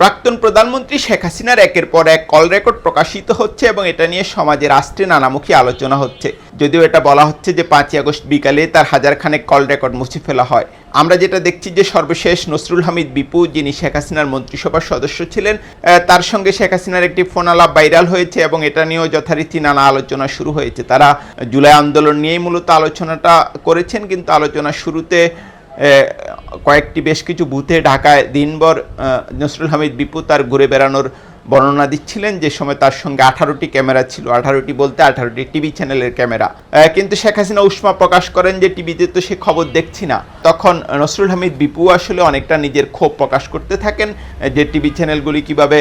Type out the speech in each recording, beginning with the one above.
প্রাক্তন প্রধানমন্ত্রী শেখ হাসিনার একের পর এক কল রেকর্ড প্রকাশিত হচ্ছে এবং এটা নিয়ে সমাজে রাষ্ট্রে নানামুখী আলোচনা হচ্ছে। যদিও এটা বলা হচ্ছে যে পাঁচই আগস্ট বিকালে তার হাজার খানেক কল রেকর্ড মুছে ফেলা হয়। আমরা যেটা দেখছি যে সর্বশেষ নসরুল হামিদ বিপু, যিনি শেখ হাসিনার মন্ত্রিসভার সদস্য ছিলেন তার সঙ্গে শেখ হাসিনার একটি ফোন আলাপ ভাইরাল হয়েছে এবং এটা নিয়েও যথারীতি নানা আলোচনা শুরু হয়েছে। তারা জুলাই আন্দোলন নিয়েই মূলত আলোচনাটা করেছেন, কিন্তু আলোচনা শুরুতে কয়েকটি বেশ কিছু বুথে ঢাকায় দিনভর নসরুল হামিদ বিপু তার ঘুরে বেড়ানোর বর্ণনা দিচ্ছিলেন। যে সময় তার সঙ্গে আঠারোটি ক্যামেরা ছিল, আঠারোটি বলতে আঠারোটি টিভি চ্যানেলের ক্যামেরা। কিন্তু শেখ হাসিনা উষ্মা প্রকাশ করেন যে টিভিতে তো সে খবর দেখছি না। তখন নসরুল হামিদ বিপু আসলে অনেকটা নিজের ক্ষোভ প্রকাশ করতে থাকেন যে টিভি চ্যানেলগুলি কীভাবে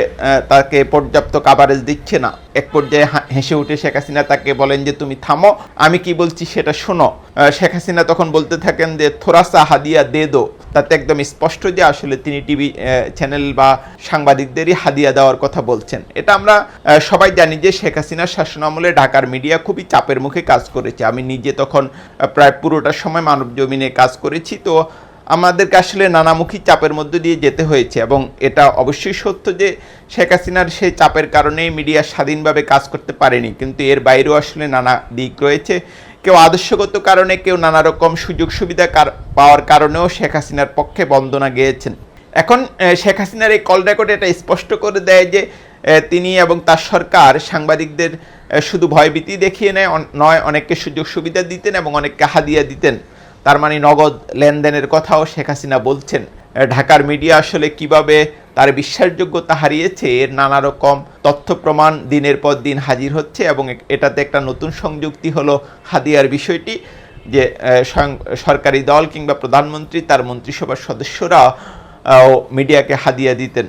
তাকে পর্যাপ্ত কাভারেজ দিচ্ছে না। এক পর্যায়ে হেসে উঠে শেখ হাসিনা তাকে বলেন যে, তুমি থামো, আমি কি বলছি সেটা শোনো। শেখ হাসিনা তখন বলতে থাকেন যে, থোরাসা হাদিয়া দে দো। তাতে একদম স্পষ্ট যে, আসলে তিনি টিভি চ্যানেল বা সাংবাদিকদেরই হাদিয়া দেওয়ার কথা বলছেন। এটা আমরা সবাই জানি যে, শেখ হাসিনার শাসনামলে ঢাকার মিডিয়া খুবই চাপের মুখে কাজ করেছে। আমি নিজে তখন প্রায় পুরোটা সময় মানব জমিনে কাজ করেছি। তো আমাদেরকে আসলে নানামুখী চাপের মধ্যে দিয়ে যেতে হয়েছে এবং এটা অবশ্যই সত্য যে শেখ হাসিনার সেই চাপের কারণেই মিডিয়া স্বাধীনভাবে কাজ করতে পারেনি। কিন্তু এর বাইরেও আসলে নানা দিক রয়েছে। কেউ আদর্শগত কারণে, কেউ নানা রকম সুযোগ সুবিধা পাওয়ার কারণেও শেখ হাসিনার পক্ষে বন্দনা গেয়েছেন। এখন শেখ হাসিনার এই কল রেকর্ড এটা স্পষ্ট করে দেয় যে তিনি এবং তার সরকার সাংবাদিকদের শুধু ভয়ভীতি দেখিয়ে নেয় নয়, অনেককে সুযোগ সুবিধা দিতেন এবং অনেককে হাদিয়া দিতেন। তার মানে নগদ লেনদেনের কথাও শেখ হাসিনা বলছেন। ঢাকার মিডিয়া আসলে কীভাবে তার বিশ্বাসযোগ্যতা হারিয়েছে, এর নানা রকম তথ্য প্রমাণ দিনের পর দিন হাজির হচ্ছে এবং এটাতে একটা নতুন সংযুক্তি হলো হাদিয়ার বিষয়টি যে সরকারি দল কিংবা প্রধানমন্ত্রী, তার মন্ত্রিসভার সদস্যরা মিডিয়াকে হাদিয়া দিতেন।